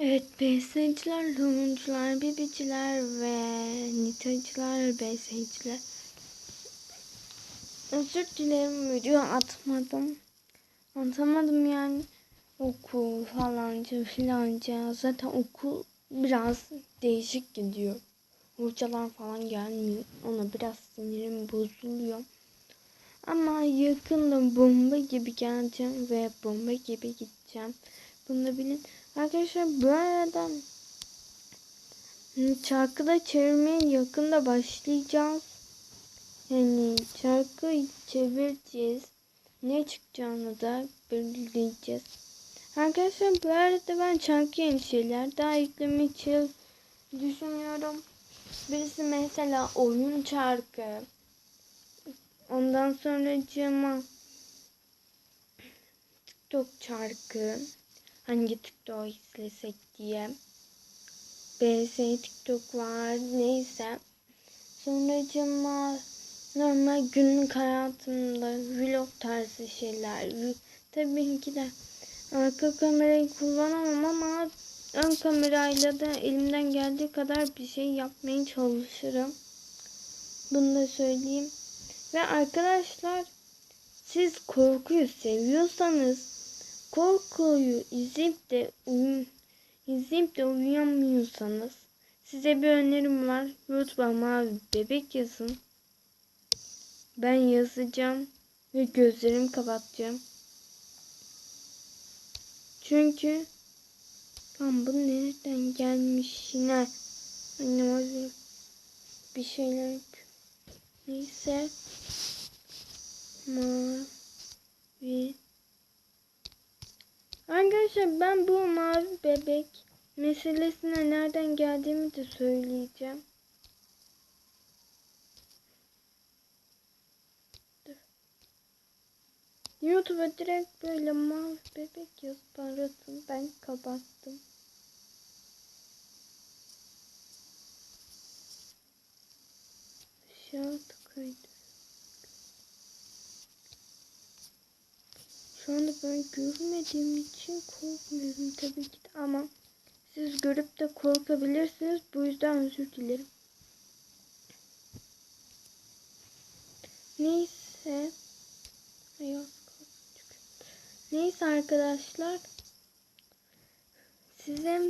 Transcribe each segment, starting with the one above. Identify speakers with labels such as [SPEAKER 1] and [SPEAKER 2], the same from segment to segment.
[SPEAKER 1] Evet, besiciler, lomuncular, bibiciler ve nitacılar, besiciler. Özür dilerim video atmadım. Atamadım yani. Okul falanca filanca. Zaten okul biraz değişik gidiyor. Hocalar falan gelmiyor. Ona biraz sinirim bozuluyor. Ama yakında bomba gibi geleceğim ve bomba gibi gideceğim. Bunu bilin. Arkadaşlar bu arada şarkıda çevirmeye yakında başlayacağız. Yani şarkı çevireceğiz. Ne çıkacağını da belirleyeceğiz. Arkadaşlar bu arada ben şarkı yeni şeyler daha eklemek için düşünüyorum. Birisi mesela oyun şarkı. Ondan sonra cama TikTok şarkı. Hangi TikTok izlesek diye. BS TikTok var. Neyse. Sonra cama normal günlük hayatımda vlog tarzı şeyler. Tabii ki de arka kamerayı kullanamam ama ön kamerayla da elimden geldiği kadar bir şey yapmaya çalışırım. Bunu da söyleyeyim. Ve arkadaşlar siz korkuyu seviyorsanız korkuyu izleyip de uyum, izleyip de uyuyamıyorsanız size bir önerim var. YouTube'a mavi bebek yazın. Ben yazacağım ve gözlerimi kapatacağım. Çünkü Lan bu nereden gelmiş yine? Annem bir şeyler neyse mavi Arkadaşlar ben bu mavi bebek meselesine nereden geldiğimi de söyleyeceğim. YouTube'a direkt böyle mavi bebek yazıp aratın. Ben kapattım. Aşağı tıkaydı. Şu anda ben görmediğim için korkmuyorum tabii ki de ama siz görüp de korkabilirsiniz. Bu yüzden özür dilerim. Neyse. Neyse arkadaşlar. Size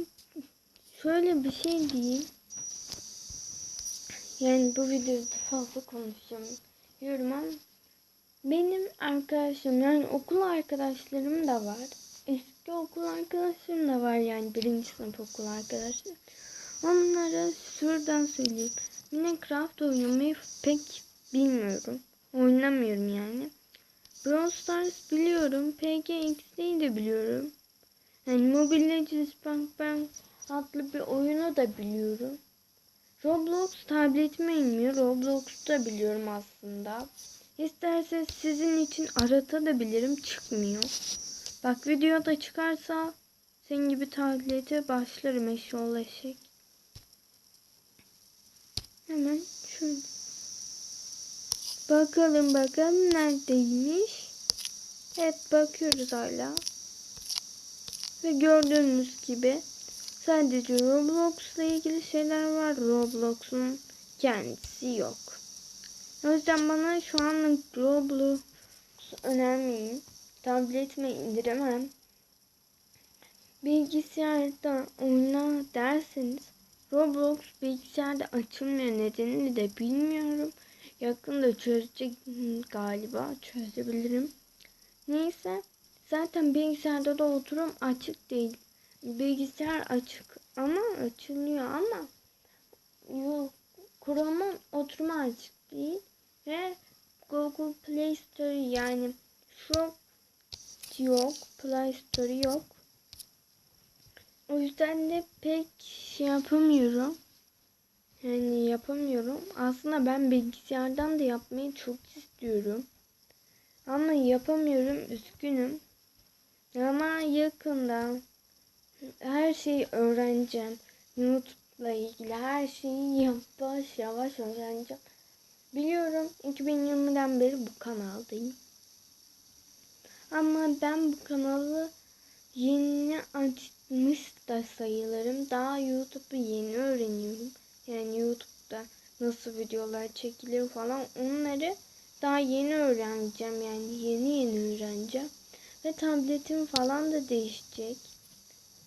[SPEAKER 1] şöyle bir şey diyeyim. Yani bu videoda fazla konuşacağım. Diyorum ama benim arkadaşım yani okul arkadaşlarım da var. Eski okul arkadaşlarım da var yani birinci sınıf okul arkadaşlarım. Onlara şuradan söyleyeyim. Minecraft oynamayı pek bilmiyorum. Oynamıyorum yani. Brawl Stars biliyorum. PGX'yi de biliyorum. Yani Mobile Legends Bank Bank adlı bir oyunu da biliyorum. Roblox tabletime inmiyor. Roblox'u da biliyorum aslında. İsterseniz sizin için aratabilirim. Çıkmıyor. Bak videoda çıkarsa senin gibi tablete başlarım eşyol eşek. Hemen şöyle. Bakalım bakalım neredeymiş. Evet bakıyoruz hala. Ve gördüğünüz gibi sadece Roblox ile ilgili şeyler var. Roblox'un kendisi yok. O yüzden bana şu an Roblox önermeyin. Tabletime indiremem. Bilgisayarda oyna derseniz Roblox bilgisayarda açılmıyor nedenini de bilmiyorum. Yakında çözecek galiba. Çözebilirim. Neyse. Zaten bilgisayarda da oturum açık değil. Bilgisayar açık ama açılıyor ama yok. Chrome'un oturumu açık değil. Ve Google Play Store yani şu yok. Play Store yok. O yüzden de pek şey yapamıyorum. Yani yapamıyorum. Aslında ben bilgisayardan da yapmayı çok istiyorum. Ama yapamıyorum. Üzgünüm. Ama yakında her şeyi öğreneceğim. YouTube'la ilgili her şeyi yavaş yavaş öğreneceğim. Biliyorum 2020'den beri bu kanaldayım. Ama ben bu kanalı yeni açtım da sayılırım. Daha YouTube'u yeni öğreniyorum. Yani YouTube'da nasıl videolar çekilir falan onları daha yeni öğreneceğim. Yani yeni yeni öğreneceğim. Ve tabletim falan da değişecek.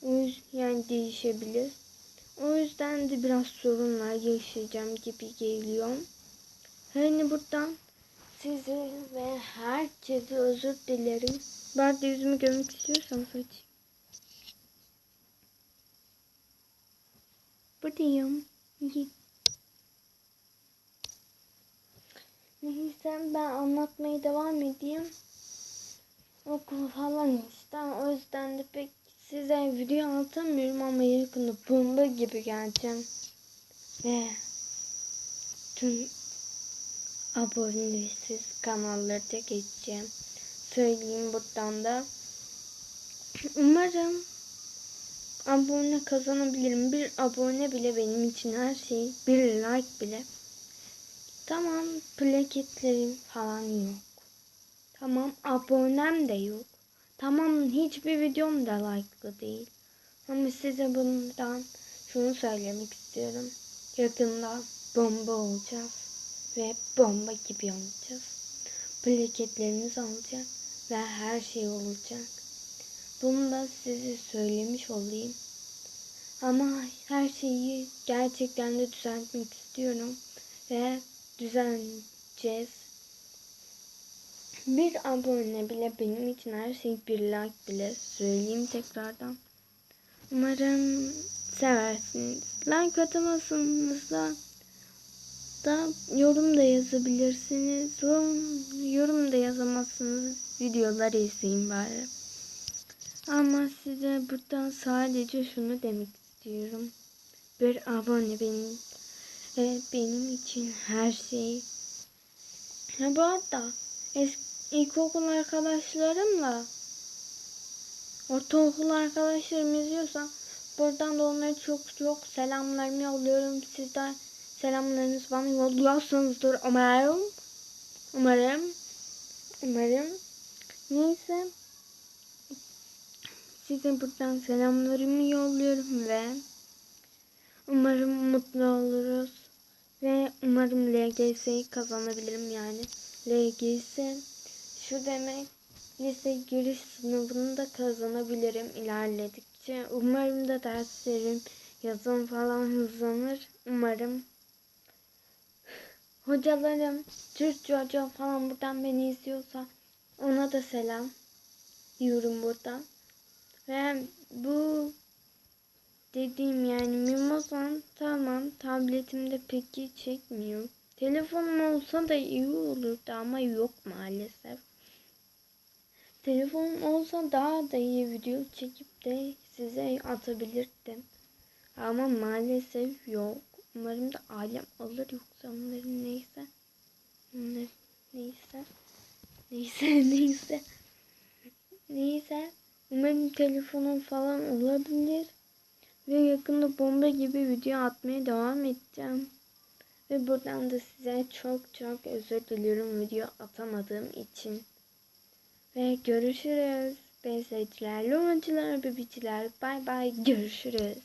[SPEAKER 1] O yüzden yani değişebilir. O yüzden de biraz sorunlar yaşayacağım gibi geliyor. Hani buradan sizi ve herkese özür dilerim. Ben de yüzümü görmek istiyorsam saçayım. Buradayım. Neyse ben anlatmaya devam edeyim. Okul falan işte. O yüzden de pek size video atamıyorum ama yakında bomba gibi geleceğim. Ve tüm abonesiz kanalları da geçeceğim. Söyleyeyim buradan da. Umarım abone kazanabilirim. Bir abone bile benim için her şey. Bir like bile. Tamam plaketlerim falan yok. Tamam abonem de yok. Tamam hiçbir videom da like'lı değil. Ama size bundan şunu söylemek istiyorum. Yakında bomba olacağız. Ve bomba gibi olacağız. Plaketleriniz olacak. Ve her şey olacak. Bunu da size söylemiş olayım. Ama her şeyi gerçekten de düzeltmek istiyorum. Ve düzenleyeceğiz. Bir abone bile benim için her şey bir like bile söyleyeyim tekrardan. Umarım seversiniz. Like atamazsınız da da yorum da yazabilirsiniz. Yorum, yorum da yazamazsınız. Videoları izleyin bari. Ama size buradan sadece şunu demek istiyorum. Bir abone benim ve benim için her şey. Ha bu arada eski ilkokul arkadaşlarımla ortaokul arkadaşlarım izliyorsa buradan da onlara çok çok selamlarımı yolluyorum. Siz de selamlarınızı bana yolluyorsunuzdur umarım. Umarım. Umarım. Neyse. Size buradan selamlarımı yolluyorum ve umarım mutlu oluruz. Ve umarım LGS'yi kazanabilirim yani. LGS şu demek lise giriş sınavını da kazanabilirim ilerledikçe. Umarım da derslerim yazım falan hızlanır. Umarım. Hocalarım, Türkçe hocam falan buradan beni izliyorsa ona da selam diyorum buradan. Ve bu dediğim yani Mimosan tamam tabletimde peki çekmiyor. Telefonum olsa da iyi olurdu ama yok maalesef. Telefonum olsa daha da iyi video çekip de size atabilirdim. Ama maalesef yok. Umarım da alem alır yoksa onların neyse. Ne, neyse. Neyse neyse. Neyse. Umarım telefonum falan olabilir. Ve yakında bomba gibi video atmaya devam edeceğim. Ve buradan da size çok çok özür diliyorum video atamadığım için. Ve görüşürüz. Besleyiciler, lumacılar, bebiciler. Bay bay görüşürüz.